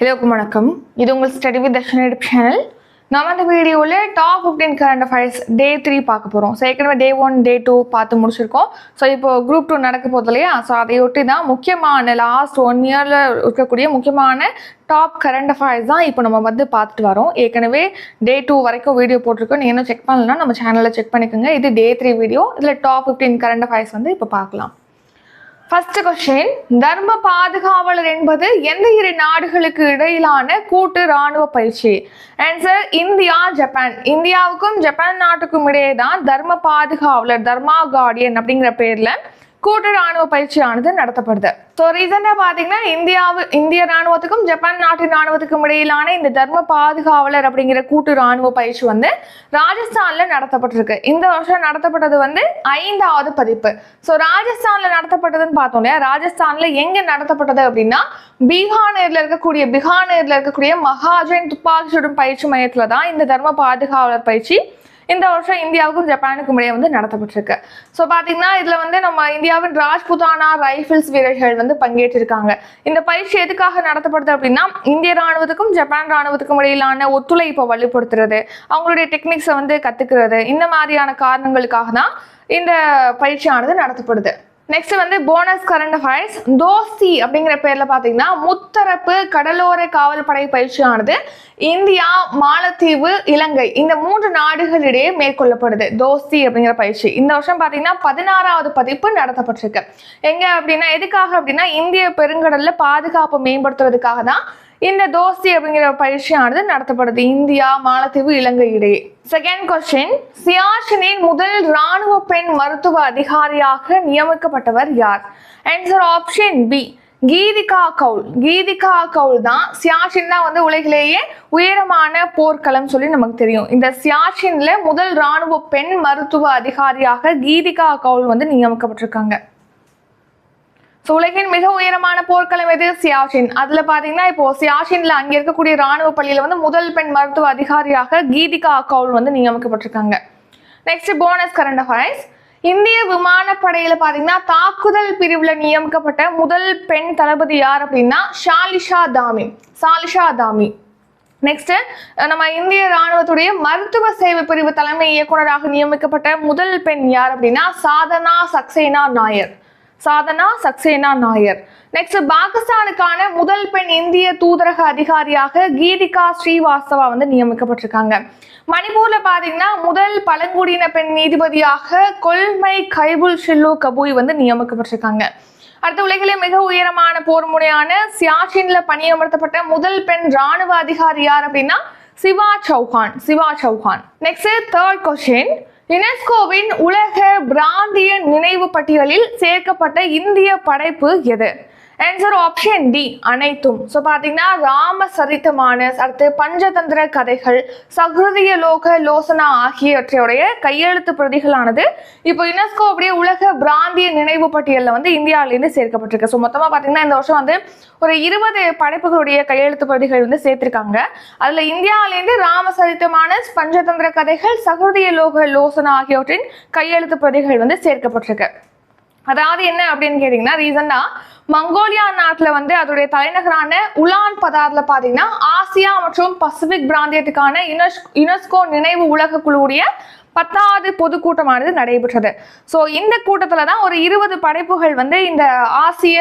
எல்லோருக்கும் வணக்கம். இது உங்கள் ஸ்டடி வித் தர்ஷன் சேனல் நம்ம இந்த வீடியோவில் top fifteen current affairs day three பார்க்க போகிறோம் ஸோ ஏற்கனவே டே ஒன் டே டூ பார்த்து முடிச்சிருக்கோம். ஸோ இப்போ குரூப் டூ நடக்க போகுது இல்லையா? ஸோ அதையொட்டி தான் முக்கியமான லாஸ்ட் ஒன் இயரில் இருக்கக்கூடிய முக்கியமான டாப் கரண்ட் அஃபேர்ஸ் தான் இப்போ நம்ம வந்து பார்த்துட்டு வரோம். ஏற்கனவே டே டூ வரைக்கும் வீடியோ போட்டிருக்கோம். நீங்கள் இன்னும் செக் பண்ணலன்னா நம்ம சேனலில் செக் பண்ணிக்கோங்க. இது டே த்ரீ வீடியோ இதில் டாப் ஃபிஃப்டீன் கரண்ட் அஃபேர்ஸ் வந்து இப்போ பார்க்கலாம். ஃபர்ஸ்ட் கொஸ்டின் தர்ம பாதுகாவலர் என்பது எந்த இரு நாடுகளுக்கு இடையிலான கூட்டு ராணுவ பயிற்சி? ஆன்சர் இந்தியா ஜப்பான் இந்தியாவுக்கும் ஜப்பான் நாட்டுக்கும் இடையே தான் தர்ம பாதுகாவலர் தர்மா கார்டியன் அப்படிங்கிற பேர்ல கூட்டு ராணுவ பயிற்சியானது நடத்தப்படுது. ஸோ ரீசெண்டாக பார்த்தீங்கன்னா இந்தியாவு இந்திய ராணுவத்துக்கும் ஜப்பான் நாட்டு ராணுவத்துக்கும் இடையிலான இந்த தர்ம பாதுகாவலர் அப்படிங்கிற கூட்டு ராணுவ பயிற்சி வந்து ராஜஸ்தானில் நடத்தப்பட்டிருக்கு. இந்த வருஷம் நடத்தப்பட்டது வந்து ஐந்தாவது பதிப்பு. ஸோ ராஜஸ்தானில் நடத்தப்பட்டதுன்னு பார்த்தோம் இல்லையா? ராஜஸ்தானில் எங்கே நடத்தப்பட்டது அப்படின்னா பீகானேரில் இருக்கக்கூடிய பீகானேரில் இருக்கக்கூடிய மகாஜன் துப்பாக்கி சுடும் பயிற்சி மையத்தில் தான் இந்த தர்ம பாதுகாவலர் பயிற்சி இந்த வருஷம் இந்தியாவுக்கும் ஜப்பானுக்கும் இடையே வந்து நடத்தப்பட்டிருக்கு. ஸோ பார்த்தீங்கன்னா இதில் வந்து நம்ம இந்தியாவின் ராஜ்புதானா ரைஃபிள்ஸ் வீரர்கள் வந்து பங்கேற்றிருக்காங்க. இந்த பயிற்சி எதுக்காக நடத்தப்படுது அப்படின்னா இந்திய ராணுவத்துக்கும் ஜப்பான் ராணுவத்துக்கும் இடையிலான ஒத்துழைப்பை வலுப்படுத்துறது அவங்களுடைய டெக்னிக்ஸை வந்து கற்றுக்கிறது இந்த மாதிரியான காரணங்களுக்காக தான் இந்த பயிற்சியானது நடத்தப்படுது. நெக்ஸ்ட் வந்து போனஸ் கரண்ட் அஃபேர்ஸ் தோசி அப்படிங்கிற பேர்ல பாத்தீங்கன்னா முத்தரப்பு கடலோர காவல்படை பயிற்சியானது இந்தியா மாலத்தீவு இலங்கை. இந்த மூன்று நாடுகளிடையே மேற்கொள்ளப்படுது தோசி அப்படிங்கிற பயிற்சி. இந்த வருஷம் பாத்தீங்கன்னா பதினாறாவது பதிப்பு நடத்தப்பட்டிருக்கு. எங்க அப்படின்னா எதுக்காக அப்படின்னா இந்திய பெருங்கடல்ல பாதுகாப்பு மேம்படுத்துறதுக்காக தான் இந்த தோஸ்தி அப்படிங்கிற பயிற்சியானது நடத்தப்படுது. இந்தியா மாலத்தீவு இலங்கை இடையே. செகண்ட் கொஸ்டின் சியாச்சினின் முதல் ராணுவ பெண் மருத்துவ அதிகாரியாக நியமிக்கப்பட்டவர் யார்? Answer option B Geetika Kaul. Geetika Kaul தான் சியாச்சின் தான் வந்து உலகிலேயே உயரமான போர்க்களம் சொல்லி நமக்கு தெரியும். இந்த சியாச்சின்ல முதல் ராணுவ பெண் மருத்துவ அதிகாரியாக கீதிகா கவுல் வந்து நியமிக்கப்பட்டிருக்காங்க. ஸோ உலகின் மிக உயரமான போர்க்களம் எது? சியாஷின் அதுல பாத்தீங்கன்னா இப்போ சியாஷின்ல அங்க இருக்கக்கூடிய ராணுவ பள்ளியில வந்து முதல் பெண் மருத்துவ அதிகாரியாக கீதிகா கவுல் வந்து நியமிக்கப்பட்டிருக்காங்க. நெக்ஸ்ட் போனஸ் கரண்ட் அஃபேர்ஸ் இந்திய விமானப்படையில பாத்தீங்கன்னா தாக்குதல் பிரிவுல நியமிக்கப்பட்ட முதல் பெண் தளபதி யார் அப்படின்னா ஷாலிஷா தாமி. சாலிஷா தாமி. நெக்ஸ்ட் நம்ம இந்திய ராணுவத்துடைய மருத்துவ சேவை பிரிவு தலைமை இயக்குனராக நியமிக்கப்பட்ட முதல் பெண் யார் அப்படின்னா சாதனா சக்சேனா நாயர். சாதனா சக்சேனா நாயர். நெக்ஸ்ட் பாகிஸ்தானுக்கான முதல் பெண் இந்திய தூதரக அதிகாரியாக கீதிகா ஸ்ரீவாஸ்தவா வந்து நியமிக்கப்பட்டிருக்காங்க. மணிப்பூர்ல பாத்தீங்கன்னா முதல் பழங்குடியின பெண் நீதிபதியாக கொல்மை கைபுல் ஷில்லு கபூய் வந்து நியமிக்கப்பட்டிருக்காங்க. அடுத்த உலகிலே மிக உயரமான போர் முனையான சியாச்சின்ல பணியமர்த்தப்பட்ட முதல் பெண் ராணுவ அதிகாரி யார் அப்படின்னா Shiva Chauhan Shiva Chauhan. Next third question யுனெஸ்கோவின் உலக பிராந்திய நினைவு பட்டியலில் சேர்க்கப்பட்ட இந்திய படைப்பு எது? ஆன்சர் ஆப்ஷன் டி அனைத்தும். ஸோ பார்த்தீங்கன்னா ராம சரித்தமான அடுத்து பஞ்சதந்திர கதைகள் சகிருதிய லோக லோசனா ஆகியவற்றையுடைய கையெழுத்து பிரதிகளானது. இப்போ யுனெஸ்கோ அப்படியே உலக பிராந்திய நினைவு பட்டியலில் வந்து இந்தியாவிலேருந்து சேர்க்கப்பட்டிருக்கு. ஸோ மொத்தமாக பார்த்தீங்கன்னா இந்த வருஷம் வந்து ஒரு இருபது படைப்புகளுடைய கையெழுத்து பிரதிகள் வந்து சேர்த்திருக்காங்க. அதில் இந்தியாவிலேருந்து ராமசரித்தமானஸ் பஞ்சதந்திர கதைகள் சகிருதிய லோக லோசனா ஆகியவற்றின் கையெழுத்து பிரதிகள் வந்து சேர்க்கப்பட்டிருக்கு. அதாவது என்ன அப்படின்னு கேட்டிங்கன்னா ரீசன்னா மங்கோலியா நாட்டில் வந்து அதோடைய தலைநகரான உலான் பதாரில் பார்த்தீங்கன்னா ஆசியா மற்றும் பசிபிக் பிராந்தியத்துக்கான யுனெஸ் யுனெஸ்கோ நினைவு உலக குழுவுடைய பத்தாவது பொதுக்கூட்டமானது நடைபெற்றது. ஸோ இந்த கூட்டத்தில் தான் ஒரு இருபது படைப்புகள் வந்து இந்த ஆசிய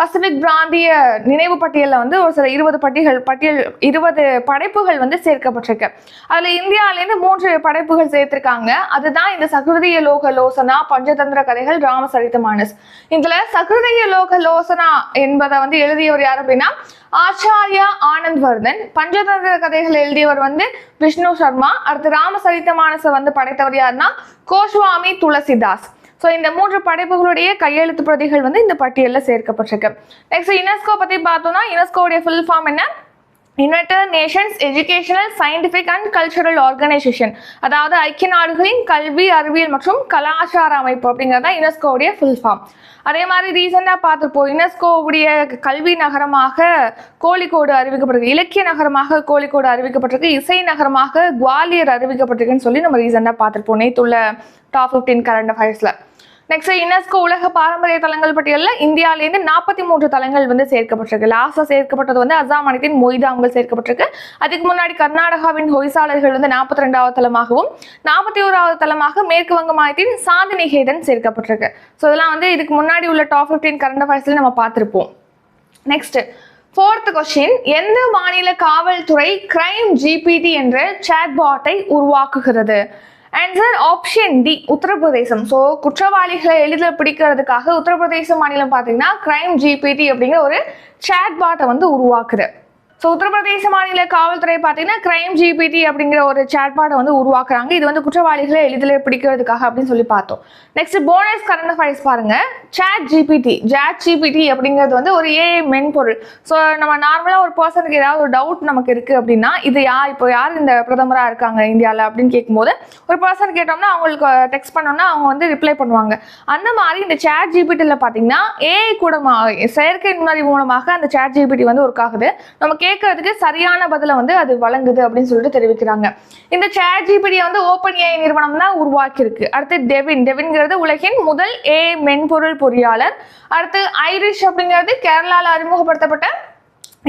பசிபிக் பிராந்திய நினைவு பட்டியலில் வந்து ஒரு சில இருபது பட்டியல் பட்டியல் இருபது படைப்புகள் வந்து சேர்க்கப்பட்டிருக்கு. அதில் இந்தியாவிலேருந்து மூன்று படைப்புகள் சேர்த்திருக்காங்க. அதுதான் இந்த சகிருதிய லோக லோசனா பஞ்சதந்திர கதைகள் ராமசரித மானஸ் இதில் சகிருதிய லோக லோசனா என்பதை வந்து எழுதியவர் யார் அப்படின்னா ஆச்சாரியா ஆனந்த் வர்தன் பஞ்சதந்திர கதைகள் எழுதியவர் வந்து விஷ்ணு சர்மா அடுத்து ராமசரித்த மானச வந்து படைத்தவர் யாருன்னா கோஸ்வாமி துளசிதாஸ். ஸோ இந்த மூன்று படைப்புகளுடைய கையெழுத்து பிரதிகள் வந்து இந்த பட்டியலில் சேர்க்கப்பட்டிருக்கு. நெக்ஸ்ட் யுனெஸ்கோ பற்றி பார்த்தோம்னா யுனெஸ்கோடைய ஃபுல் ஃபார்ம் என்ன? United Nations Educational Scientific and Cultural Organisation அதாவது ஐக்கிய நாடுகளின் கல்வி அறிவியல் மற்றும் கலாச்சார அமைப்பு அப்படிங்கிறதா யுனெஸ்கோவுடைய ஃபுல் ஃபார்ம் அதே மாதிரி ரீசெண்டாக பார்த்துருப்போம். யுனெஸ்கோவுடைய கல்வி நகரமாக கோழிக்கோடு அறிவிக்கப்பட்டிருக்கு. இலக்கிய நகரமாக கோழிக்கோடு அறிவிக்கப்பட்டிருக்கு. இசை நகரமாக குவாலியர் அறிவிக்கப்பட்டிருக்குன்னு சொல்லி நம்ம ரீசெண்டாக பார்த்துருப்போம். நேற்றுள்ள டாப் ஃபிஃப்டீன் கரண்ட் அஃபேர்ஸில் நெக்ஸ்ட் யுனெஸ்கோ உலக பாரம்பரிய தலங்கள் பட்டியலில் இந்தியாவிலேருந்து நாற்பத்தி மூன்று தலங்கள் வந்து சேர்க்கப்பட்டிருக்கு. லாஸ்ட்டாக சேர்க்கப்பட்டது வந்து அசாம் மாநிலத்தின் மொய்தாம்கள் சேர்க்கப்பட்டிருக்கு. அதுக்கு முன்னாடி கர்நாடகாவின் ஹொய்சாளர்கள் வந்து நாற்பத்தி ரெண்டாவது தலமாகவும் நாற்பத்தி ஓராவது தலமாக மேற்கு வங்க மாநிலத்தின் சாந்திநிகேதன் சேர்க்கப்பட்டிருக்கு. ஸோ இதெல்லாம் வந்து இதுக்கு முன்னாடி உள்ள டாப் ஃபிஃப்டீன் கரண்ட் அஃபேர்ஸில் நம்ம பார்த்துருப்போம். நெக்ஸ்ட் ஃபோர்த் கொஸ்டின் எந்த மாநில காவல்துறை கிரைம் ஜிபிடி என்ற சாட்பாட்டை உருவாக்குகிறது? Answer option D Uttar Pradesh. So குற்றவாளிகளை எளிதில் பிடிக்கிறதுக்காக உத்தரப்பிரதேச மாநிலம் பார்த்தீங்கன்னா கிரைம் ஜிபிடி அப்படிங்கிற ஒரு சாட்பாட்டை வந்து உருவாக்குது. ஸோ உத்தரப்பிரதேச மாநில காவல்துறை பார்த்தீங்கன்னா கிரைம் ஜிபிடி அப்படிங்கிற ஒரு சாட்பாட்டை வந்து உருவாக்குறாங்க. இது வந்து குற்றவாளிகளை எளிதில் பிடிக்கிறதுக்காக அப்படின்னு சொல்லி பார்த்தோம். நெக்ஸ்ட் போனஸ் கரண்ட் அஃபேர்ஸ் பாருங்க. சாட் ஜிபிடி ஜாட் ஜிபிடி அப்படிங்கிறது வந்து ஒரு ஏஐ மென்பொருள். ஸோ நம்ம நார்மலாக ஒரு பர்சனுக்கு ஏதாவது ஒரு டவுட் நமக்கு இருக்கு அப்படின்னா இது யார் இப்போ யார் இந்த பிரதமராக இருக்காங்க இந்தியாவில் அப்படின்னு கேட்கும்போது ஒரு பர்சன் கேட்டோம்னா அவங்களுக்கு டெக்ஸ்ட் பண்ணோம்னா அவங்க வந்து ரிப்ளை பண்ணுவாங்க. அந்த மாதிரி இந்த சாட் ஜிபிடியில் பார்த்தீங்கன்னா ஏஐ கூட செயற்கை நுண்ணறிவு மூலமாக அந்த சாட் ஜிபிடி வந்து ஒர்க் ஆகுது. நமக்கு கேட்கறதுக்கு சரியான பதிலை வந்து அது வழங்குது அப்படின்னு சொல்லிட்டு தெரிவிக்கிறாங்க. இந்த சேட் ஜிபிடியை வந்து ஓப்பன் ஏஐ நிறுவனம் தான் உருவாக்கியிருக்கு. அடுத்து டெவின் டெவின்கிறது உலகின் முதல் ஏ மென்பொருள் பொறியாளர். அடுத்து ஐரிஷ் அப்படிங்கிறது கேரளாவில் அறிமுகப்படுத்தப்பட்ட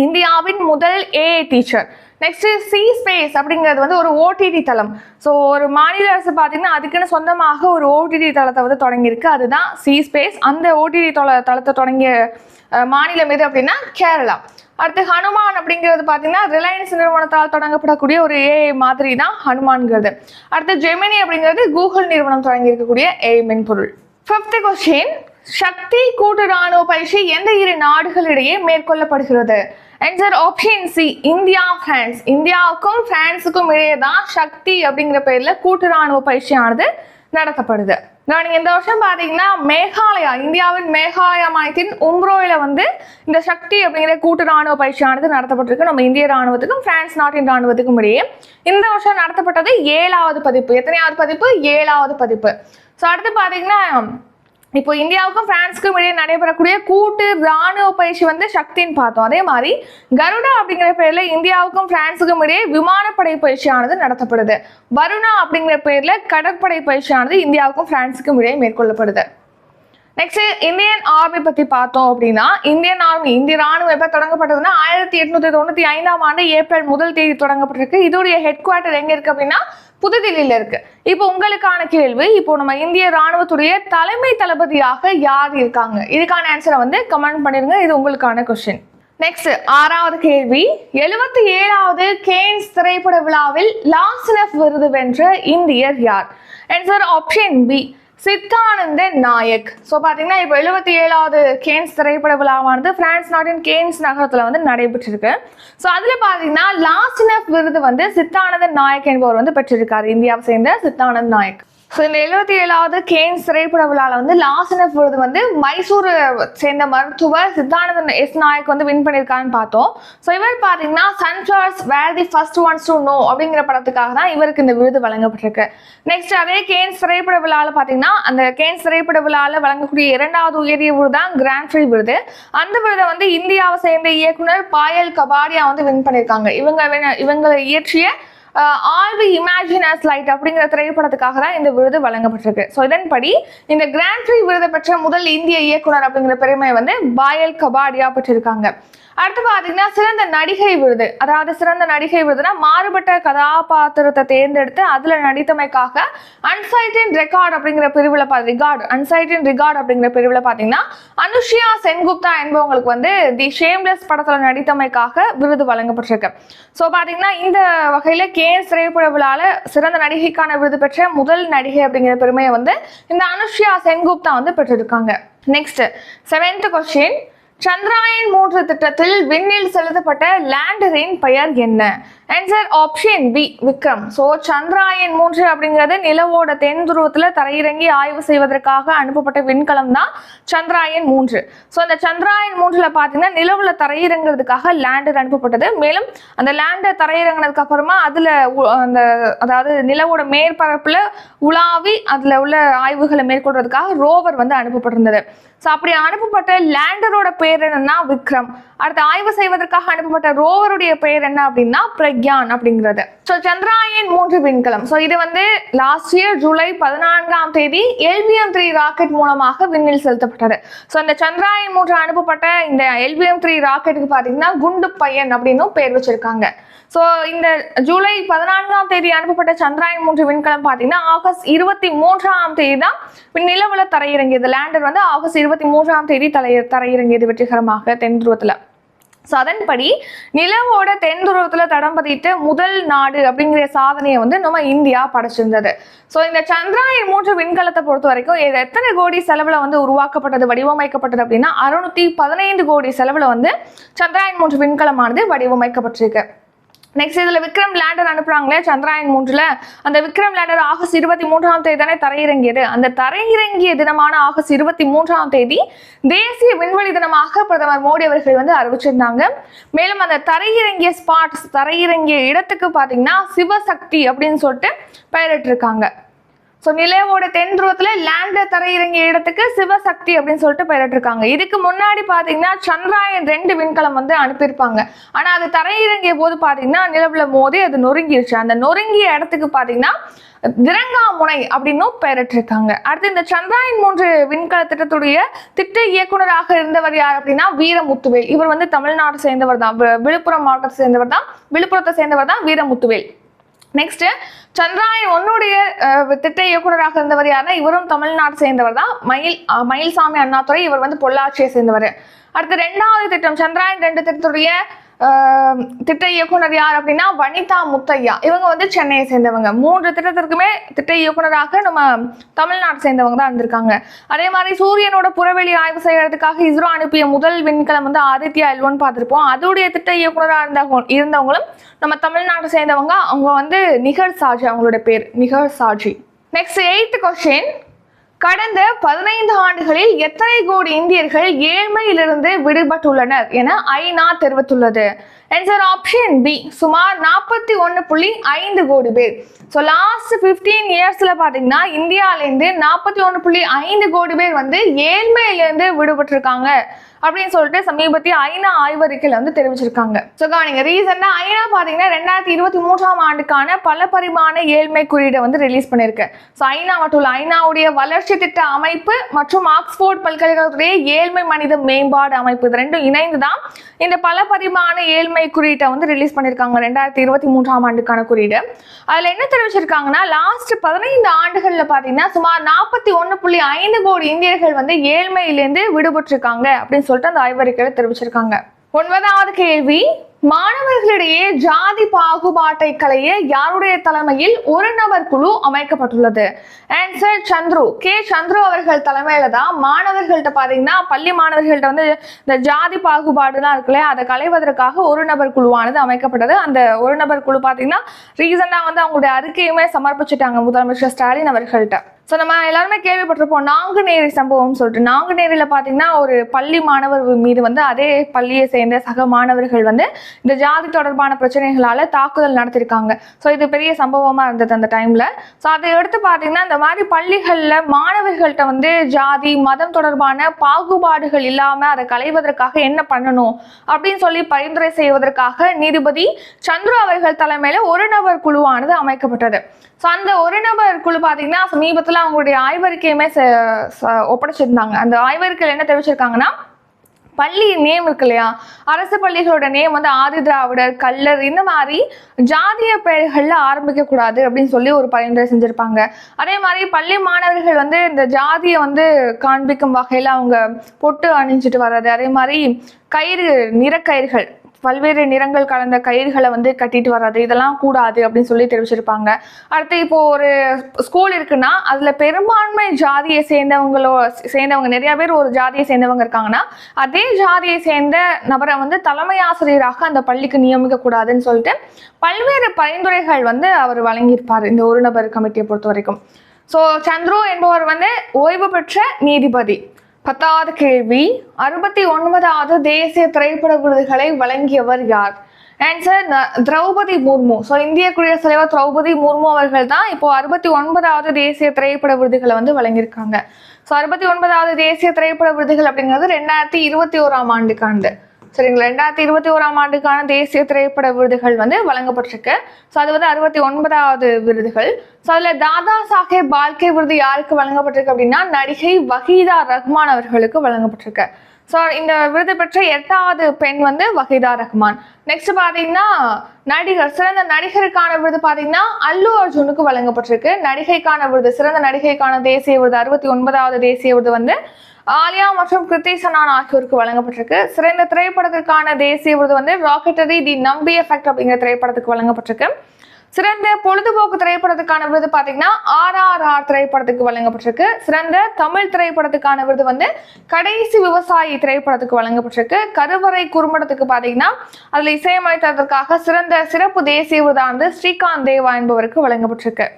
இந்தியாவின் முதல் A teacher next C space அப்படிங்கிறது வந்து ஒரு ஓடிடி தளம். ஸோ ஒரு மாநில அரசு பார்த்தீங்கன்னா அதுக்குன்னு சொந்தமாக ஒரு ஓடிடி தளத்தை வந்து தொடங்கியிருக்கு. அதுதான் சி ஸ்பேஸ் அந்த ஓடிடி தள தளத்தை தொடங்கிய மாநிலம் எது அப்படின்னா கேரளா. அடுத்து ஹனுமான் அப்படிங்கிறது பார்த்தீங்கன்னா ரிலையன்ஸ் நிறுவனத்தால் தொடங்கப்படக்கூடிய ஒரு ஏஐ மாதிரி தான் ஹனுமான்கிறது. அடுத்து ஜெமினி அப்படிங்கிறது கூகுள் நிறுவனம் தொடங்கி இருக்கக்கூடிய ஏஐ மென்பொருள். ஃபிஃப்த் கொஸ்டின் சக்தி கூட்டு ராணுவ பயிற்சி எந்த இரு நாடுகளிடையே மேற்கொள்ளப்படுகிறது? Answer option C India France இந்தியாவுக்கும் பிரான்ஸுக்கும் இடையே தான் சக்தி அப்படிங்கிற பேரில் கூட்டு ராணுவ பயிற்சியானது நடத்தப்படுது. நான் இந்த வருஷம் பார்த்தீங்கன்னா மேகாலயா இந்தியாவின் மேகாலயா மாநிலத்தின் உம்ரோவில் வந்து இந்த சக்தி அப்படிங்கிற கூட்டு ராணுவ பயிற்சியானது நடத்தப்பட்டிருக்கு. நம்ம இந்திய ராணுவத்துக்கும் பிரான்ஸ் நாட்டின் ராணுவத்துக்கும் இடையே. இந்த வருஷம் நடத்தப்பட்டது ஏழாவது பதிப்பு. எத்தனையாவது பதிப்பு? ஏழாவது பதிப்பு. ஸோ அடுத்து பார்த்தீங்கன்னா இப்போ இந்தியாவுக்கும் பிரான்ஸுக்கும் இடையே நடைபெறக்கூடிய கூட்டு ராணுவ பயிற்சி வந்து சக்தின்னு பார்த்தோம். அதே மாதிரி கருடா அப்படிங்கிற பேர்ல இந்தியாவுக்கும் பிரான்ஸுக்கும் இடையே விமானப்படை பயிற்சியானது நடத்தப்படுது. வருணா அப்படிங்கிற பேர்ல கடற்படை பயிற்சியானது இந்தியாவுக்கும் பிரான்ஸுக்கும் இடையே மேற்கொள்ளப்படுது. நெக்ஸ்ட் இந்தியன் ஆர்மி பத்தி பார்த்தோம் அப்படின்னா இந்தியன் ஆர்மி இந்திய ராணுவம் எப்ப தொடங்கப்பட்டதுன்னா ஆயிரத்தி எட்நூத்தி தொண்ணூத்தி ஐந்தாம் ஆண்டு ஏப்ரல் முதல் தேதி தொடங்கப்பட்டிருக்கு. இதோடைய ஹெட் குவார்ட்டர் எங்க இருக்கு அப்படின்னா புதுதில்லியில இருக்கு. இப்போ உங்களுக்கான கேள்வி இப்போ நம்ம இந்திய ராணுவத்துடைய தலைமை தளபதியாக யார் இருக்காங்க? இதுக்கான ஆன்சரை வந்து கமெண்ட் பண்ணிருங்க. இது உங்களுக்கான கொஸ்டின் நெக்ஸ்ட் ஆறாவது கேள்வி. எழுபத்தி ஏழாவது கேன்ஸ் திரைப்பட விழாவில் லாஸ்னப் விருது வென்ற இந்தியர் யார்? Answer option B Chidananda Naik. So பார்த்தீங்கன்னா இப்போ எழுபத்தி ஏழாவது கேன்ஸ் திரைப்பட விழாவானது பிரான்ஸ் நாட்டின் கேன்ஸ் நகரத்தில் வந்து நடைபெற்றிருக்கு. ஸோ அதில் பார்த்தீங்கன்னா லாஸ்ட் விருது வந்து சித்தானந்த நாயக் என்பவர் வந்து பெற்றிருக்காரு. இந்தியாவை சேர்ந்த சித்தானந்த் நாயக். ஸோ இந்த எழுபத்தி ஏழாவது கேன்ஸ் திரைப்பட விழாவில் வந்து லாஸ்ட் விருது வந்து மைசூர் சேர்ந்த மருத்துவர் சித்தானந்தன் எஸ் நாயக் வந்து வின் பண்ணியிருக்காருன்னு பார்த்தோம். ஸோ இவர் பார்த்தீங்கன்னா sunflowers were the first ones to know அப்படிங்கிற படத்துக்காக தான் இவருக்கு இந்த விருது வழங்கப்பட்டிருக்கு. நெக்ஸ்ட் அதே கேன்ஸ் திரைப்பட விழாவில் பார்த்தீங்கன்னா அந்த கேன்ஸ் திரைப்பட விழாவில் வழங்கக்கூடிய இரண்டாவது உயரிய விருது தான் கிராண்ட் ஃப்ரீ விருது. அந்த விருதை வந்து இந்தியாவை சேர்ந்த இயக்குனர் பாயல் கபாடியா வந்து வின் பண்ணியிருக்காங்க. இவங்க இவங்களை இயற்றிய ஆல் வி இமேஜினஸ் லைட் அப்படிங்கிற திரைப்படத்துக்காக தான் இந்த விருது வழங்கப்பட்டிருக்கு. ஸோ இதன்படி இந்த கிராண்ட் ப்ரீ விருது பெற்ற முதல் இந்திய இயக்குனர் அப்படிங்கிற பெருமை வந்து பாயல் கபாடியா பெற்றிருக்காங்க. அடுத்து பார்த்தீங்கன்னா சிறந்த நடிகை விருது. அதாவது சிறந்த நடிகை விருதுனா மாறுபட்ட கதாபாத்திரத்தை தேர்ந்தெடுத்து அதில் நடித்தமைக்காக அன்சைட்டின் ரெக்கார்ட் அப்படிங்கிற பிரிவில் ரிகார்டு அன்சைட்டின் ரிகார்டு அப்படிங்கிற பிரிவில் பார்த்தீங்கன்னா அனுஷியா சென்குப்தா என்பவங்களுக்கு வந்து தி ஷேம்லெஸ் படத்தில் நடித்தமைக்காக விருது வழங்கப்பட்டிருக்கு. ஸோ பார்த்தீங்கன்னா இந்த வகையில் கேஎஸ் திரைப்பட விழாவில் சிறந்த நடிகைக்கான விருது பெற்ற முதல் நடிகை அப்படிங்கிற பெருமையை வந்து இந்த அனுஷ்யா சென்குப்தா வந்து பெற்றிருக்காங்க. நெக்ஸ்ட் செவன்த் கொஸ்டின் சந்திராயன் மூன்று திட்டத்தில் விண்ணில் செலுத்தப்பட்ட லேண்டரின் பெயர் என்ன? Answer option B Vikram. So Chandrayaan மூன்று அப்படிங்கிறது நிலவோட தென் துருவத்தில் தரையிறங்கி ஆய்வு செய்வதற்காக அனுப்பப்பட்ட விண்கலம் தான் சந்திராயன் மூன்று. ஸோ அந்த சந்திராயன் மூன்றில் பார்த்தீங்கன்னா நிலவில் தரையிறங்கிறதுக்காக லேண்டர் அனுப்பப்பட்டது. மேலும் அந்த லேண்டர் தரையிறங்கினதுக்கு அப்புறமா அதில் அந்த அதாவது நிலவோட மேற்பரப்பில் உலாவி அதில் உள்ள ஆய்வுகளை மேற்கொள்றதுக்காக ரோவர் வந்து அனுப்பப்பட்டிருந்தது. ஸோ அப்படி அனுப்பப்பட்ட லேண்டரோட பேர் என்னன்னா விக்ரம். அடுத்து ஆய்வு செய்வதற்காக அனுப்பப்பட்ட ரோவருடைய பெயர் என்ன அப்படின்னா பிரக்யான் அப்படிங்கிறது. ஸோ சந்திராயன் மூன்று விண்கலம். ஸோ இது வந்து லாஸ்ட் இயர் ஜூலை பதினான்காம் தேதி எல்பிஎம் த்ரீ ராக்கெட் மூலமாக விண்ணில் செலுத்தப்பட்டது. ஸோ இந்த சந்திராயன் மூன்று அனுப்பப்பட்ட இந்த எல்பிஎம் த்ரீ ராக்கெட்டுக்கு பார்த்தீங்கன்னா குண்டு பையன் அப்படின்னும் பேர் வச்சிருக்காங்க. ஸோ இந்த ஜூலை பதினான்காம் தேதி அனுப்பப்பட்ட சந்திராயன் மூன்று விண்கலம் பார்த்தீங்கன்னா ஆகஸ்ட் இருபத்தி மூன்றாம் தேதி தான் நிலவுல தரையிறங்கியது. லேண்டர் வந்து ஆகஸ்ட் இருபத்தி மூன்றாம் தேதி தலை தரையிறங்கியது வெற்றிகரமாக தென் துருவத்தில். ஸோ அதன்படி நிலவோட தென் துருவத்தில் தடம் பதித்த முதல் நாடு அப்படிங்கிற சாதனையை வந்து நம்ம இந்தியா படைச்சிருந்தது. ஸோ இந்த சந்திராயன் மூன்று விண்கலத்தை பொறுத்த வரைக்கும் இது எத்தனை கோடி செலவில் வந்து உருவாக்கப்பட்டது வடிவமைக்கப்பட்டது அப்படின்னா அறுநூத்தி பதினைந்து கோடி செலவில் வந்து சந்திராயன் மூன்று விண்கலமானது வடிவமைக்கப்பட்டிருக்கு. நெக்ஸ்ட் இதில் விக்ரம் லேண்டர் அனுப்புகிறாங்களே சந்திராயன் மூன்றில். அந்த விக்ரம் லேண்டர் ஆகஸ்ட் இருபத்தி மூன்றாம் தேதி தானே தரையிறங்கியது. அந்த தரையிறங்கிய தினமான ஆகஸ்ட் இருபத்தி மூன்றாம் தேதி தேசிய விண்வெளி தினமாக பிரதமர் மோடி அவர்கள் வந்து அறிவிச்சிருந்தாங்க. மேலும் அந்த தரையிறங்கிய ஸ்பாட்ஸ் தரையிறங்கிய இடத்துக்கு பார்த்தீங்கன்னா சிவசக்தி அப்படின்னு சொல்லிட்டு பெயரிட்டிருக்காங்க. ஸோ நிலவோட தென் துருவத்தில் லேண்டர் தரையிறங்கிய இடத்துக்கு சிவசக்தி அப்படின்னு சொல்லிட்டு பெயரிட்டிருக்காங்க. இதுக்கு முன்னாடி பார்த்தீங்கன்னா சந்திராயன் ரெண்டு விண்கலம் வந்து அனுப்பியிருப்பாங்க. ஆனால் அது தரையிறங்கிய போது பார்த்தீங்கன்னா நிலவில் மோதி அது நொறுங்கிருச்சு. அந்த நொறுங்கிய இடத்துக்கு பார்த்தீங்கன்னா திரங்காமுனை அப்படின்னும் பெயரிட்டிருக்காங்க. அடுத்து இந்த சந்திராயன் மூன்று விண்கல திட்டத்துடைய திட்ட இயக்குனராக இருந்தவர் யார் அப்படின்னா வீரமுத்துவேல். இவர் வந்து தமிழ்நாடு சேர்ந்தவர் தான். விழுப்புரம் மாவட்டத்தை சேர்ந்தவர் தான். விழுப்புரத்தை சேர்ந்தவர் தான் வீரமுத்துவேல். நெக்ஸ்ட் சந்திராயன் ஒன்னுடைய திட்ட இயக்குனராக இருந்தவர் யாருன்னா இவரும் தமிழ்நாடு சேர்ந்தவர் தான். மயில் அஹ், மயில்சாமி அண்ணாதுரை இவர் வந்து பொள்ளாச்சியை சேர்ந்தவர். அடுத்து ரெண்டாவது திட்டம் சந்திராயன் ரெண்டு திட்டத்துடைய திட்ட இயக்குனர் யார் அப்படின்னா வனிதா முத்தையா. இவங்க வந்து சென்னையை சேர்ந்தவங்க. மூன்று திட்டத்திற்குமே திட்ட இயக்குனராக நம்ம தமிழ்நாடு சேர்ந்தவங்க தான் இருந்திருக்காங்க. அதே மாதிரி சூரியனோட புறவெளி ஆய்வு செய்யறதுக்காக இஸ்ரோ அனுப்பிய முதல் விண்கலம் வந்து ஆதித்யா எல்வன் பார்த்துருப்போம். அதோடைய திட்ட இயக்குனராக இருந்த இருந்தவங்களும் நம்ம தமிழ்நாட்டை சேர்ந்தவங்க. அவங்க வந்து நிகர் சாஜி அவங்களோட பேர் நிகர் சாஜி. நெக்ஸ்ட் எயித்து கொஸ்டின் கடந்த பதினைந்து ஆண்டுகளில் எத்தனை கோடி இந்தியர்கள் ஏழ்மையிலிருந்து விடுபட்டுள்ளனர் என ஐநா தெரிவித்துள்ளது. ஆன்சர் ஆப்ஷன் பி சுமார் நாற்பத்தி ஒன்று புள்ளி ஐந்து கோடி பேர். ஸோ லாஸ்ட் ஃபிஃப்டீன் இயர்ஸில் பார்த்தீங்கன்னா இந்தியாவிலேருந்து நாற்பத்தி ஒன்று புள்ளி ஐந்து கோடி பேர் வந்து ஏழ்மையிலேருந்து விடுபட்டிருக்காங்க. அப்படின்னு சொல்லிட்டு சமீபத்திய ஐநா ஆய்வறிக்கையில் வந்து தெரிவிச்சிருக்காங்க. ஸோ கவனிங்க ரீசெண்டாக ஐநா பார்த்தீங்கன்னா ரெண்டாயிரத்தி இருபத்தி மூன்றாம் ஆண்டுக்கான பல பரிமாண ஏழ்மை குறியீடை வந்து ரிலீஸ் பண்ணியிருக்கு ஸோ ஐநா மட்டும் ஐநாவுடைய வளர்ச்சி திட்ட அமைப்பு மற்றும் ஆக்ஸ்போர்ட் பல்கலைக்கழகத்துடைய ஏழ்மை மனித மேம்பாடு அமைப்பு இது ரெண்டும் இணைந்து தான் இந்த பல பரிமாண ஏழ்மை குறியீட்டை வந்து ரிலீஸ் பண்ணியிருக்காங்க ரெண்டாயிரத்தி இருபத்தி மூன்றாம் ஆண்டுக்கான குறியீடு. அதில் என்ன தெரிவிச்சிருக்காங்கன்னா லாஸ்ட் பதினைந்து ஆண்டுகளில் பார்த்தீங்கன்னா சுமார் நாற்பத்தி ஒன்று புள்ளி ஐந்து கோடி இந்தியர்கள் வந்து ஏழ்மையிலேருந்து விடுபட்டிருக்காங்க அப்படின்னு சொல்லிட்டு அந்த ஆய்வறிக்கையில் தெரிவிச்சிருக்காங்க. ஒன்பதாவது கேள்வி மாணவர்களிடையே ஜாதி பாகுபாட்டை களைய யாருடைய தலைமையில் ஒரு நபர் குழு அமைக்கப்பட்டுள்ளது? ஆன்சர் சந்துரு. கே. சந்துரு அவர்கள் தலைமையில தான் மாணவர்கள்ட்ட பாத்தீங்கன்னா பள்ளி மாணவர்கள்ட்ட வந்து இந்த ஜாதி பாகுபாடுலாம் இருக்குல்ல அதை களைவதற்காக ஒரு நபர் குழுவானது அமைக்கப்பட்டது. அந்த ஒரு நபர் குழு பாத்தீங்கன்னா ரீசெண்டாக வந்து அவங்களுடைய அறிக்கையுமே சமர்ப்பிச்சிட்டாங்க முதலமைச்சர் ஸ்டாலின் அவர்கள்ட்ட. ஸோ நம்ம எல்லாருமே கேள்விப்பட்டிருப்போம் நாங்குநேரி சம்பவம் சொல்லிட்டு. நாங்குநேரியில் பார்த்தீங்கன்னா ஒரு பள்ளி மாணவர் மீது வந்து அதே பள்ளியை சேர்ந்த சக மாணவர்கள் வந்து இந்த ஜாதி தொடர்பான பிரச்சனைகளால் தாக்குதல் நடத்திருக்காங்க. ஸோ இது பெரிய சம்பவமாக இருந்தது அந்த டைமில் ஸோ அதை எடுத்து பார்த்தீங்கன்னா இந்த மாதிரி பள்ளிகளில் மாணவர்கள்ட்ட வந்து ஜாதி மதம் தொடர்பான பாகுபாடுகள் இல்லாமல் அதை களைவதற்காக என்ன பண்ணணும் அப்படின்னு சொல்லி பரிந்துரை செய்வதற்காக நீதிபதி சந்துரு அவர்கள் தலைமையில் ஒரு நபர் குழுவானது அமைக்கப்பட்டது. ஸோ அந்த ஒரு நபர் குழு பார்த்தீங்கன்னா சமீபத்தில் அவங்களுடைய ஆய்வறிக்கையுமே ச- ச- ஒப்படைச்சிருந்தாங்க. அந்த ஆய்வறிக்கையில் என்ன தெரிவிச்சிருக்காங்கன்னா பள்ளி நேம் இருக்கு இல்லையா? அரசு பள்ளிகளோட நேம் வந்து ஆதி திராவிடர் கல்லர் இந்த மாதிரி ஜாதிய பெயர்களில் ஆரம்பிக்க கூடாது அப்படின்னு சொல்லி ஒரு பரிந்துரை செஞ்சிருப்பாங்க. அதே மாதிரி பள்ளி மாணவர்கள் வந்து இந்த ஜாதியை வந்து காண்பிக்கும் வகையில் அவங்க பொட்டு அணிஞ்சிட்டு வர்றது. அதே மாதிரி கயிறு நிறக்கயிறுகள். பல்வேறு நிறங்கள் கலந்த கயிறுகளை வந்து கட்டிட்டு வர்றது இதெல்லாம் கூடாது அப்படின்னு சொல்லி தெரிவிச்சிருப்பாங்க. அடுத்து இப்போ ஒரு ஸ்கூல் இருக்குன்னா அதுல பெரும்பான்மை ஜாதியை சேர்ந்தவங்களோ சேர்ந்தவங்க நிறைய பேர் ஒரு ஜாதியை சேர்ந்தவங்க இருக்காங்கன்னா அதே ஜாதியை சேர்ந்த நபரை வந்து தலைமை ஆசிரியராக அந்த பள்ளிக்கு நியமிக்க கூடாதுன்னு சொல்லிட்டு பல்வேறு பரிந்துரைகள் வந்து அவர் வழங்கியிருப்பார் இந்த ஒரு நபர் கமிட்டியை பொறுத்த வரைக்கும் ஸோ சந்துரு என்பவர் வந்து ஓய்வு பெற்ற நீதிபதி. பத்தாவது கேள்வி. அறுபத்தி ஒன்பதாவது தேசிய திரைப்பட விருதுகளை வழங்கியவர் யார்? ஆன்சர் திரௌபதி முர்மு. ஸோ இந்திய குடியரசுத் தலைவர் திரௌபதி முர்மு அவர்கள் தான் இப்போ அறுபத்தி ஒன்பதாவது தேசிய திரைப்பட விருதுகளை வந்து வழங்கியிருக்காங்க. ஸோ அறுபத்தி ஒன்பதாவது தேசிய திரைப்பட விருதுகள் அப்படிங்கிறது ரெண்டாயிரத்தி இருபத்தி ஓராம் ஆண்டுக்கானது. சரிங்களா? ரெண்டாயிரத்தி இருபத்தி ஓராம் ஆண்டுக்கான தேசிய திரைப்பட விருதுகள் வந்து வழங்கப்பட்டிருக்கு. ஸோ அது வந்து அறுபத்தி ஒன்பதாவது விருதுகள். ஸோ அதில் தாதா சாஹேப் பால்கே விருது யாருக்கு வழங்கப்பட்டிருக்கு அப்படின்னா நடிகை வஹீதா ரஹ்மான் அவர்களுக்கு வழங்கப்பட்டிருக்கு. ஸோ இந்த விருது பெற்ற எட்டாவது பெண் வந்து வஹீதா ரஹ்மான். நெக்ஸ்ட் பார்த்தீங்கன்னா நடிகர் சிறந்த நடிகருக்கான விருது பார்த்தீங்கன்னா அல்லு அர்ஜுனுக்கு வழங்கப்பட்டிருக்கு. நடிகைக்கான விருது சிறந்த நடிகைக்கான தேசிய விருது அறுபத்தி ஒன்பதாவது தேசிய விருது வந்து ஆலியா மற்றும் கிருத்தி சனான் ஆகியோருக்கு வழங்கப்பட்டிருக்கு. சிறந்த திரைப்படத்திற்கான தேசிய விருது வந்து ராக்கெட்டரி தி நம்பி எஃபெக்ட் அப்படிங்கிற திரைப்படத்துக்கு வழங்கப்பட்டிருக்கு. சிறந்த பொழுதுபோக்கு திரைப்படத்துக்கான விருது பார்த்தீங்கன்னா ஆர்ஆர்ஆர் திரைப்படத்துக்கு வழங்கப்பட்டிருக்கு. சிறந்த தமிழ் திரைப்படத்துக்கான விருது வந்து கடைசி விவசாயி திரைப்படத்துக்கு வழங்கப்பட்டிருக்கு. கருவறை குறும்படத்துக்கு பார்த்தீங்கன்னா அதில் இசையமைத்ததற்காக சிறந்த சிறப்பு தேசிய விருதானது ஸ்ரீகாந்த் தேவா என்பவருக்கு வழங்கப்பட்டிருக்கு.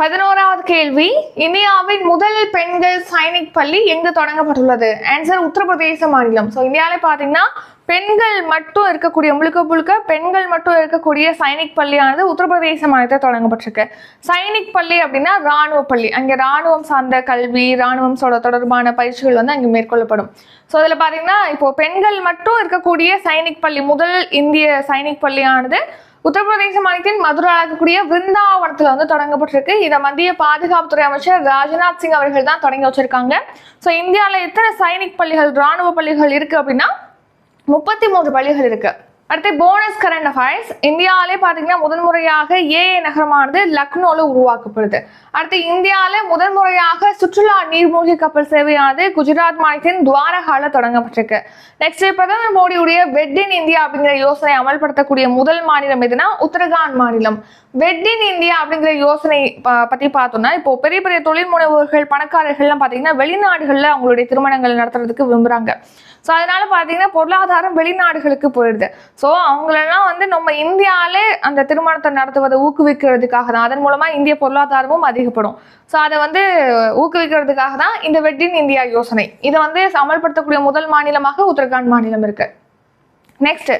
பதினோராவது கேள்வி. இந்தியாவின் முதல் பெண்கள் சைனிக் பள்ளி எங்கு தொடங்கப்பட்டுள்ளது? ஆன்சர் உத்தரப்பிரதேச மாநிலம். ஸோ இந்தியாவிலே பார்த்தீங்கன்னா பெண்கள் மட்டும் இருக்கக்கூடிய முழுக்க முழுக்க பெண்கள் மட்டும் இருக்கக்கூடிய சைனிக் பள்ளியானது உத்தரப்பிரதேச மாநிலத்தில் தொடங்கப்பட்டிருக்கு. சைனிக் பள்ளி அப்படின்னா ராணுவ பள்ளி. அங்கே ராணுவம் சார்ந்த கல்வி ராணுவம் தொடர்பான பயிற்சிகள் வந்து அங்கே மேற்கொள்ளப்படும். ஸோ அதில் பார்த்தீங்கன்னா இப்போ பெண்கள் மட்டும் இருக்கக்கூடிய சைனிக் பள்ளி முதல் இந்திய சைனிக் பள்ளியானது உத்தரப்பிரதேச மாநிலத்தின் மதுரை அழகக்கூடிய விருந்தாவனத்தில் வந்து தொடங்கப்பட்டிருக்கு. இதை மத்திய பாதுகாப்புத்துறை அமைச்சர் ராஜ்நாத் சிங் அவர்கள் தான் தொடங்கி வச்சிருக்காங்க. ஸோ இந்தியாவில் எத்தனை சைனிக் பள்ளிகள் ராணுவ பள்ளிகள் இருக்கு அப்படின்னா முப்பத்தி மூன்று பள்ளிகள் இருக்கு. அடுத்து போனஸ் கரண்ட் அஃபேர்ஸ் இந்தியாவிலே பார்த்தீங்கன்னா முதன்முறையாக ஏஏ நகரமானது லக்னோவில் உருவாக்கப்படுது. அடுத்து இந்தியாவில் முதன்முறையாக சுற்றுலா நீர்மூழ்கி கப்பல் சேவையானது குஜராத் மாநிலத்தின் துவாரகால தொடங்கப்பட்டிருக்கு. நெக்ஸ்ட் பிரதமர் மோடியுடைய வெட் இன் இந்தியா அப்படிங்கிற யோசனை அமல்படுத்தக்கூடிய முதல் மாநிலம் எதுனா உத்தரகாண்ட் மாநிலம். வெட் இன் இந்தியா அப்படிங்கிற யோசனை ப- பார்த்தோம்னா இப்போ பெரிய பெரிய தொழில் முனைவோர்கள் பணக்காரர்கள்லாம் பார்த்தீங்கன்னா வெளிநாடுகளில் அவங்களுடைய திருமணங்கள் நடத்துறதுக்கு விரும்புகிறாங்க ஸோ அதனால பார்த்தீங்கன்னா பொருளாதாரம் வெளிநாடுகளுக்கு போயிடுது. ஸோ அவங்களெல்லாம் வந்து நம்ம இந்தியாவிலே அந்த திருமணத்தை நடத்துவதை ஊக்குவிக்கிறதுக்காக தான். அதன் மூலமாக இந்திய பொருளாதாரமும் அதிகப்படும். ஸோ அதை வந்து ஊக்குவிக்கிறதுக்காக தான் இந்த வெட்டின் இந்தியா யோசனை. இதை வந்து அமல்படுத்தக்கூடிய முதல் மாநிலமாக உத்தரகாண்ட் மாநிலம் இருக்கு. நெக்ஸ்ட்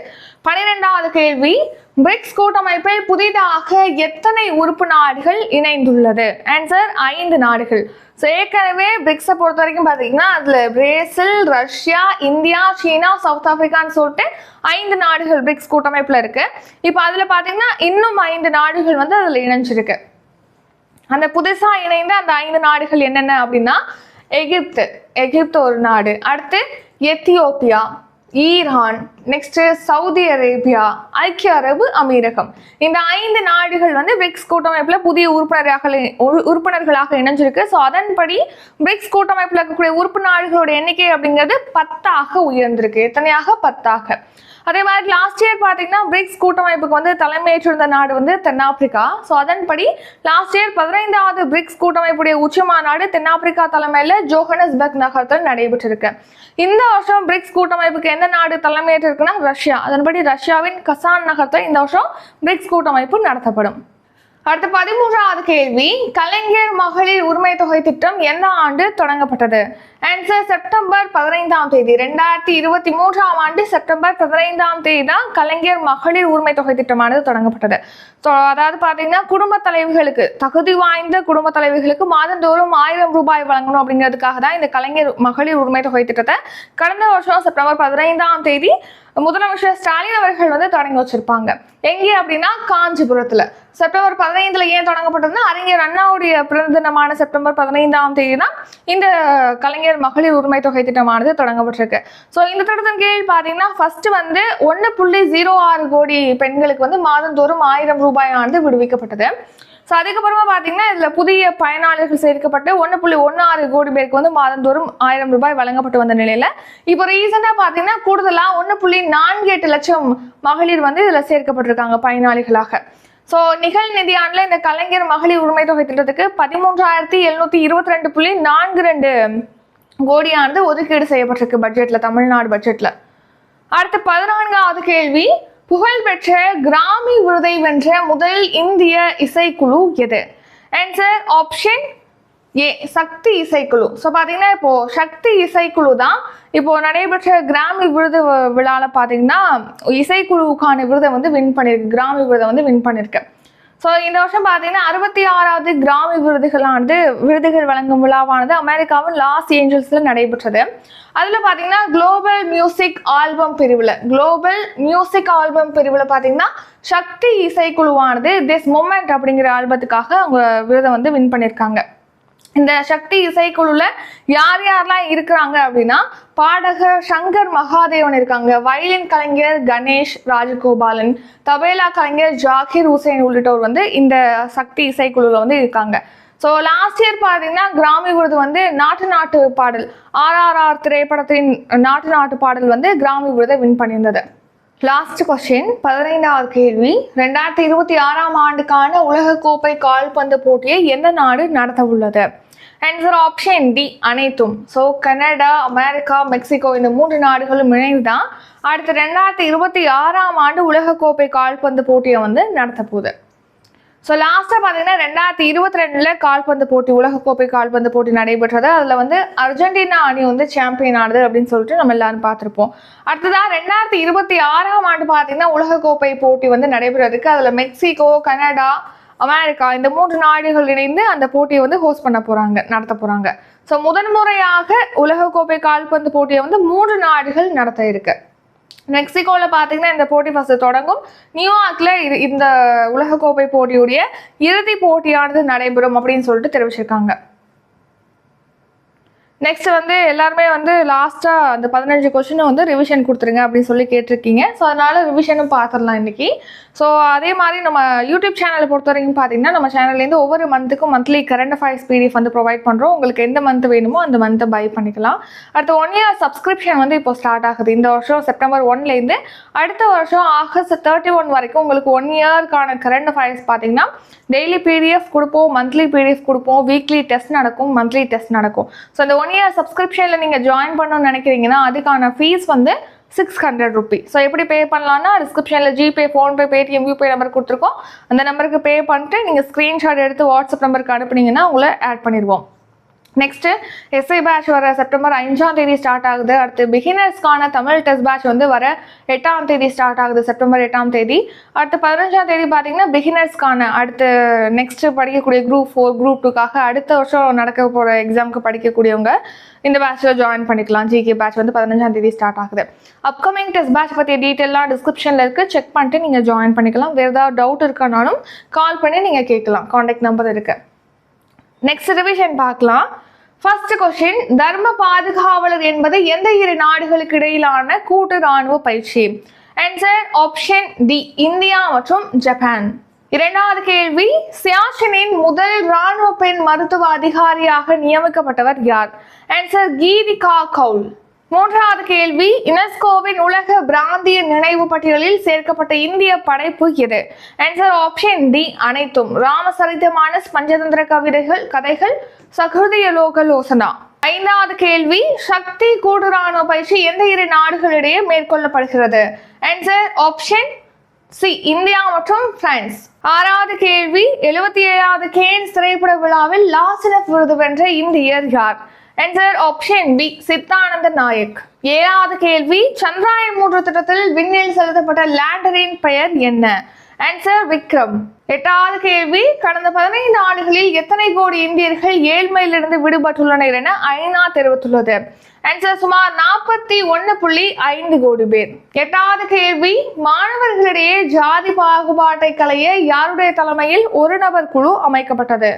பன்னிரெண்டாவது கேள்வி பிரிக்ஸ் கூட்டமைப்பில் புதிதாக எத்தனை உறுப்பு நாடுகள் இணைந்துள்ளது? ஆன்சர் ஐந்து நாடுகள். ஸோ ஏற்கனவே பிரிக்ஸை பொறுத்த வரைக்கும் பார்த்தீங்கன்னா அதில் Brazil Russia India China South ஆப்பிரிக்கான்னு சொல்லிட்டு ஐந்து நாடுகள் பிரிக்ஸ் கூட்டமைப்பில் இருக்குது இப்போ அதில் பார்த்தீங்கன்னா இன்னும் ஐந்து நாடுகள் வந்து அதில் இணைஞ்சிருக்கு. அந்த புதுசாக இணைந்த அந்த ஐந்து நாடுகள் என்னென்ன அப்படின்னா எகிப்து. எகிப்து ஒரு நாடு. அடுத்து Ethiopia. Iran next Saudi Arabia ஐக்கிய அரபு அமீரகம். இந்த ஐந்து நாடுகள் வந்து பிரிக்ஸ் கூட்டமைப்பில் புதிய உறுப்பினராக உறுப்பினர்களாக இணைஞ்சிருக்கு. ஸோ அதன்படி பிரிக்ஸ் கூட்டமைப்பில் இருக்கக்கூடிய உறுப்பு நாடுகளோட எண்ணிக்கை அப்படிங்கிறது பத்தாக உயர்ந்திருக்கு. எத்தனையாக? பத்தாக. அதே மாதிரி லாஸ்ட் இயர் பார்த்தீங்கன்னா பிரிக்ஸ் கூட்டமைப்புக்கு வந்து தலைமையேற்றிருந்த நாடு வந்து தென்னாப்பிரிக்கா. ஸோ அதன்படி லாஸ்ட் இயர் பதினைந்தாவது பிரிக்ஸ் கூட்டமைப்புடைய உச்சி மாநாடு தென்னாப்பிரிக்கா தலைமையில் ஜோஹனஸ்பர்க் நகரத்தில் நடைபெற்றிருக்கு. இந்த வருஷம் பிரிக்ஸ் கூட்டமைப்புக்கு எந்த நாடு தலைமையேற்றிருக்குன்னா ரஷ்யா. அதன்படி ரஷ்யாவின் கசான் நகரத்தில் இந்த வருஷம் பிரிக்ஸ் கூட்டமைப்பு நடத்தப்படும். அடுத்த பதிமூன்றாவது கேள்வி கலைஞர் மகளிர் உரிமை தொகை திட்டம் எந்த ஆண்டு தொடங்கப்பட்டது? ஆன்சர் செப்டம்பர் பதினைந்தாம் தேதி ரெண்டாயிரத்தி இருபத்தி மூன்றாம் ஆண்டு செப்டம்பர் பதினைந்தாம் தேதி தான் கலைஞர் மகளிர் உரிமை தொகை திட்டமானது தொடங்கப்பட்டது. ஸோ அதாவது பார்த்தீங்கன்னா குடும்ப தலைவிகளுக்கு தகுதி வாய்ந்த குடும்ப தலைவிகளுக்கு மாதந்தோறும் ஆயிரம் ரூபாய் வழங்கணும் அப்படிங்கிறதுக்காக தான் இந்த கலைஞர் மகளிர் உரிமை தொகை திட்டத்தை கடந்த வருஷம் செப்டம்பர் பதினைந்தாம் தேதி முதலமைச்சர் ஸ்டாலின் அவர்கள் வந்து தொடங்கி வச்சிருப்பாங்க. எங்கே அப்படின்னா காஞ்சிபுரத்துல. செப்டம்பர் பதினைந்துல ஏன் தொடங்கப்பட்டதுன்னா அறிஞர் அண்ணாவுடைய பிறந்த தினமான செப்டம்பர் பதினைந்தாம் தேதி தான் இந்த கலைஞர் மகளிர் உரிமை தொகை திட்டமானது தொடங்கப்பட்டிருக்கு. ஸோ இந்த திட்டத்தின் கீழ் பார்த்தீங்கன்னா ஃபர்ஸ்ட் வந்து ஒன்று புள்ளி ஜீரோ ஆறு கோடி பெண்களுக்கு வந்து மாதந்தோறும் ஆயிரம் ரூபாயானது விடுவிக்கப்பட்டது. ஸோ அதுக்கப்புறமா பார்த்தீங்கன்னா இதில் புதிய பயனாளர்கள் சேர்க்கப்பட்டு ஒன்று புள்ளி ஒன்று ஆறு கோடி பேருக்கு வந்து மாதந்தோறும் ஆயிரம் ரூபாய் வழங்கப்பட்டு வந்த நிலையில் இப்போ ரீசெண்டாக பார்த்தீங்கன்னா கூடுதலாக ஒன்று புள்ளி நான்கு எட்டு லட்சம் மகளிர் வந்து இதில் சேர்க்கப்பட்டிருக்காங்க பயனாளிகளாக. ஸோ நிகழ் நிதியாண்டில் இந்த கலைஞர் மகளிர் உரிமை தொகை திட்டத்துக்கு பதிமூன்றாயிரத்தி எழுநூற்றி இருபத்தி ரெண்டு புள்ளி நான்கு ரெண்டு கோடியானது ஒதுக்கீடு செய்யப்பட்டிருக்கு பட்ஜெட்டில் தமிழ்நாடு பட்ஜெட்டில் அடுத்து பதினான்காவது கேள்வி புகழ்பெற்ற கிராமி விருதை வென்ற முதல் இந்திய இசைக்குழு எது? ஆன்சர் ஆப்ஷன் ஏ சக்தி இசைக்குழு. ஸோ பார்த்தீங்கன்னா இப்போ சக்தி இசைக்குழு தான் இப்போ நடைபெற்ற கிராமி விருது விழாவில் பார்த்தீங்கன்னா இசைக்குழுவுக்கான விருதை வந்து வின் பண்ணியிருக்கு கிராமி விருதை வந்து வின் பண்ணியிருக்கு ஸோ இந்த வருஷம் பார்த்தீங்கன்னா அறுபத்தி ஆறாவது கிராமி விருதுகளானது விருதுகள் வழங்கும் விழாவானது அமெரிக்காவின் லாஸ் ஏஞ்சல்ஸில் நடைபெற்றது. அதில் பார்த்தீங்கன்னா குளோபல் மியூசிக் ஆல்பம் பிரிவில் குளோபல் மியூசிக் ஆல்பம் பிரிவில் பார்த்தீங்கன்னா சக்தி இசைக்குழுவானது திஸ் மொமெண்ட் அப்படிங்கிற ஆல்பத்துக்காக அவங்க விருதை வந்து வின் பண்ணியிருக்காங்க இந்த சக்தி இசைக்குழுல யார் யாரெல்லாம் இருக்கிறாங்க அப்படின்னா பாடகர் சங்கர் மகாதேவன் இருக்காங்க. வயலின் கலைஞர் கணேஷ் ராஜகோபாலன் தபேலா கலைஞர் ஜாகிர் ஹுசைன் உள்ளிட்டோர் வந்து இந்த சக்தி இசைக்குழுல வந்து இருக்காங்க. ஸோ லாஸ்ட் இயர் பார்த்தீங்கன்னா கிராமி விருது வந்து நாட்டு நாட்டு பாடல் ஆர்ஆர்ஆர் திரைப்படத்தின் நாட்டு நாட்டு பாடல் வந்து கிராமி விருதை வின் பண்ணியிருந்தது. லாஸ்ட் கொஸ்டின் பதினைந்தாவது கேள்வி. ரெண்டாயிரத்தி இருபத்தி ஆறாம் ஆண்டுக்கான உலகக்கோப்பை கால்பந்து போட்டியை எந்த நாடு நடத்த உள்ளது ஆன்சர் ஆப்ஷன் டி அனைத்தும். ஸோ கனடா அமெரிக்கா மெக்சிகோ இந்த மூன்று நாடுகளும் இணைந்து தான் அடுத்த ரெண்டாயிரத்தி இருபத்தி ஆறாம் ஆண்டு உலகக்கோப்பை கால்பந்து போட்டியை வந்து நடத்த போகுது. ஸோ லாஸ்ட்டாக பார்த்தீங்கன்னா ரெண்டாயிரத்தி இருபத்தி ரெண்டில் கால்பந்து போட்டி உலகக்கோப்பை கால்பந்து போட்டி நடைபெற்றது. அதில் வந்து அர்ஜென்டினா அணி வந்து சாம்பியன் ஆனது அப்படின்னு சொல்லிட்டு நம்ம எல்லாரும் பார்த்துருப்போம். அடுத்ததாக ரெண்டாயிரத்தி இருபத்தி ஆறாம் ஆண்டு பார்த்தீங்கன்னா உலகக்கோப்பை போட்டி வந்து நடைபெறதுக்கு அதில் மெக்சிகோ கனடா அமெரிக்கா இந்த மூன்று நாடுகள் இணைந்து அந்த போட்டியை வந்து ஹோஸ்ட் பண்ண போகிறாங்க நடத்த போகிறாங்க ஸோ முதன்முறையாக உலகக்கோப்பை கால்பந்து போட்டியை வந்து மூன்று நாடுகள் நடத்த இருக்கு. மெக்சிகோவில் பார்த்தீங்கன்னா இந்த போட்டி ஃபஸ்ட்டு தொடங்கும். நியூயார்க்கில் இது இந்த உலகக்கோப்பை போட்டியுடைய இறுதி போட்டியானது நடைபெறும் அப்படின்னு சொல்லிட்டு தெரிவிச்சிருக்காங்க. நெக்ஸ்ட் வந்து எல்லாருமே வந்து லாஸ்ட்டாக அந்த பதினஞ்சு கொஷினை வந்து ரிவிஷன் கொடுத்துருங்க அப்படின்னு சொல்லி கேட்டிருக்கீங்க. ஸோ அதனால ரிவிஷனும் பார்த்துடலாம் இன்னைக்கு. ஸோ அதே மாதிரி நம்ம யூடியூப் சேனலை பொறுத்த வரைக்கும் பார்த்தீங்கன்னா நம்ம சேனல்லேருந்து ஒவ்வொரு மந்த்துக்கும் மந்த்லி கரண்ட் அஃபேர்ஸ் பிடிஎஃப் வந்து ப்ரொவைட் பண்ணுறோம் உங்களுக்கு எந்த மந்த் வேணுமோ அந்த மந்த்தை பை பண்ணிக்கலாம். அடுத்த ஒன் இயர் சப்ஸ்கிரிப்ஷன் வந்து இப்போ ஸ்டார்ட் ஆகுது. இந்த வருஷம் செப்டம்பர் ஒன்லேருந்து அடுத்த வருஷம் ஆகஸ்ட் தேர்ட்டி ஒன் வரைக்கும் உங்களுக்கு ஒன் இயர்க்கான கரண்ட் அஃபேர்ஸ் பார்த்தீங்கன்னா டெய்லி பிடிஎஃப் கொடுப்போம் மந்த்லி பிடிஎஃப் கொடுப்போம் வீக்லி டெஸ்ட் நடக்கும் மந்த்லி டெஸ்ட் நடக்கும். ஸோ இந்த ஒன் இயர் சப்ஸ்கிரிப்ஷனில் நீங்கள் ஜாயின் பண்ணணும்னு நினைக்கிறீங்கன்னா அதுக்கான ஃபீஸ் வந்து சிக்ஸ் ஹண்ட்ரட் ருபி ஸோ எப்படி பே பண்ணலாம்னா டிஸ்கிரிப்ஷனில் ஜிபே ஃபோன்பே பேடிஎம் யூபே நம்பர் கொடுத்துருக்கோம். அந்த நம்பருக்கு பே பண்ணிட்டு நீங்கள் ஸ்க்ரீன்ஷாட் எடுத்து வாட்ஸ்அப் நம்பருக்கு அனுப்புனீங்கன்னா உங்களை ஆட் பண்ணிடுவோம். நெக்ஸ்ட்டு எஸ்ஐ பேட்ச் வர செப்டம்பர் அஞ்சாம் தேதி ஸ்டார்ட் ஆகுது. அடுத்து பிகினர்ஸ்க்கான தமிழ் டெஸ்ட் பேட்ச் வந்து வர எட்டாம் தேதி ஸ்டார்ட் ஆகுது செப்டம்பர் எட்டாம் தேதி. அடுத்து பதினஞ்சாம் தேதி பார்த்தீங்கன்னா பிகினர்ஸ்க்கான அடுத்து நெக்ஸ்ட் படிக்கக்கூடிய குரூப் ஃபோர் குரூப் டூக்காக அடுத்த வருஷம் நடக்க போகிற எக்ஸாமுக்கு படிக்கக்கூடியவங்க இந்த பேட்சில் ஜாயின் பண்ணிக்கலாம். ஜிகே பேட்ச் வந்து பதினஞ்சாம் தேதி ஸ்டார்ட் ஆகுது. அப்கமிங் டெஸ்ட் பேட்ச் பற்றிய டீட்டெயிலாக டிஸ்கிரிப்ஷனில் இருக்குது செக் பண்ணிட்டு நீங்கள் ஜாயின் பண்ணிக்கலாம். வேறு ஏதாவது டவுட் இருக்கானாலும் கால் பண்ணி நீங்கள் கேட்கலாம். காண்டாக்ட் நம்பர் இருக்குது நெக்ஸ்ட் ரிவிஷன் பார்க்கலாம். ஃபர்ஸ்ட் கொஸ்டின் தர்ம பாதுகாவலர் என்பது எந்த இரு நாடுகளுக்கு இடையிலான கூட்டு ராணுவ பயிற்சி? ஆன்சர் ஆப்ஷன் டி இந்தியா மற்றும் ஜப்பான் இரண்டாவது கேள்வி சியாச்சினின் முதல் ராணுவ பெண் மருத்துவ அதிகாரியாக நியமிக்கப்பட்டவர் யார்? ஆன்சர் கீதிகா கவுல் மூன்றாவது கேள்வி. யுனெஸ்கோவின் உலக பிராந்திய நினைவு பட்டியலில் சேர்க்கப்பட்ட இந்திய படைப்பு எது? ஆன்சர் ஆப்ஷன் டி அனைத்தும். ராமசரிதமான பஞ்சதந்திர கவிதைகள் கதைகள் சகுதிய லோக லோசனா ஐந்தாவது கேள்வி. சக்தி கூட்டு ராணுவ பயிற்சி எந்த இரு நாடுகளிடையே மேற்கொள்ளப்படுகிறது? ஆன்சர் ஆப்ஷன் சி இந்தியா மற்றும் பிரான்ஸ் ஆறாவது கேள்வி. எழுபத்தி ஏழாவது கேன்ஸ் திரைப்பட விழாவில் லாசினப் விருது வென்ற இந்தியர் யார்? Answer option B Chidananda Naik ஏழாவது கேள்வி சந்திராயன் மூன்று திட்டத்தில் விண்ணில் செலுத்தப்பட்ட லேண்டரின் பெயர் என்ன? ஆன்சர் விக்ரம். எட்டாவது கேள்வி கடந்த பதினைந்து ஆண்டுகளில் எத்தனை கோடி இந்தியர்கள் ஏழ்மையிலிருந்து விடுபட்டுள்ளனர் என ஐநா தெரிவித்துள்ளது. ஆன்சர் சுமார் நாற்பத்தி ஒன்று புள்ளி ஐந்து கோடி பேர். எட்டாவது கேள்வி மாணவர்களிடையே ஜாதி பாகுபாட்டை களைய யாருடைய தலைமையில் ஒரு நபர் குழு அமைக்கப்பட்டது?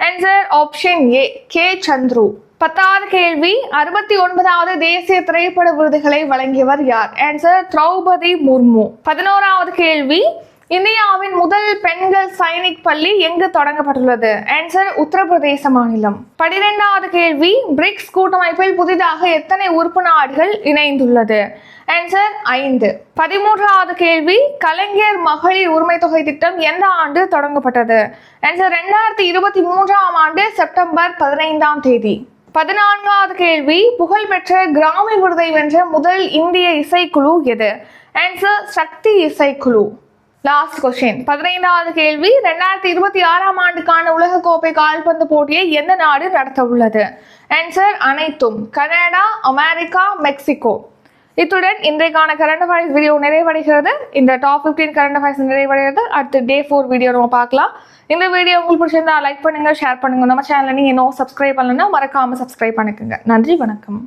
Answer option A K Chandru பத்தாவது கேள்வி அறுபத்தி ஒன்பதாவது தேசிய திரைப்பட விருதுகளை வழங்கியவர் யார்? ஆன்சர் திரௌபதி முர்மு. பதினோராவது கேள்வி இந்தியாவின் முதல் பெண்கள் சைனிக் பள்ளி எங்கு தொடங்கப்பட்டுள்ளது? ஆன்சர் உத்தரப்பிரதேச மாநிலம். பனிரெண்டாவது கேள்வி பிரிக்ஸ் கூட்டமைப்பில் புதிதாக எத்தனை உறுப்பு நாடுகள் இணைந்துள்ளது? ஆன்சர் ஐந்து. பதிமூன்றாவது கேள்வி கலைஞர் மகளிர் உரிமை தொகை திட்டம் எந்த ஆண்டு தொடங்கப்பட்டது? ஆன்சர் ரெண்டாயிரத்தி இருபத்தி மூன்றாம் ஆண்டு செப்டம்பர் பதினைந்தாம் தேதி. பதினான்காவது கேள்வி புகழ்பெற்ற கிராமி விருதை வென்ற முதல் இந்திய இசைக்குழு எது? ஆன்சர் சக்தி இசைக்குழு. லாஸ்ட் கொஸ்டின் பதினைந்தாவது கேள்வி ரெண்டாயிரத்தி இருபத்தி ஆறாம் ஆண்டுக்கான உலகக்கோப்பை கால்பந்து போட்டியை எந்த நாடு நடத்த உள்ளது ஆன்சர் அனைத்தும். Canada America Mexico. இத்துடன் இன்றைக்கான கரண்ட் அஃபேர்ஸ் வீடியோ நிறைவடைகிறது. இந்த டாப் 15 கரண்ட் அஃபேர்ஸ் நிறைவடைகிறது. அடுத்து டே ஃபோர் வீடியோ நம்ம பார்க்கலாம். இந்த வீடியோ உங்களுக்கு பிடிச்சிருந்தா லைக் பண்ணுங்க ஷேர் பண்ணுங்க. நம்ம சேனலை நீங்க இன்னும் சப்ஸ்கிரைப் பண்ணலன்னா மறக்காம சப்ஸ்கிரைப் பண்ணிக்கோங்க. நன்றி வணக்கம்.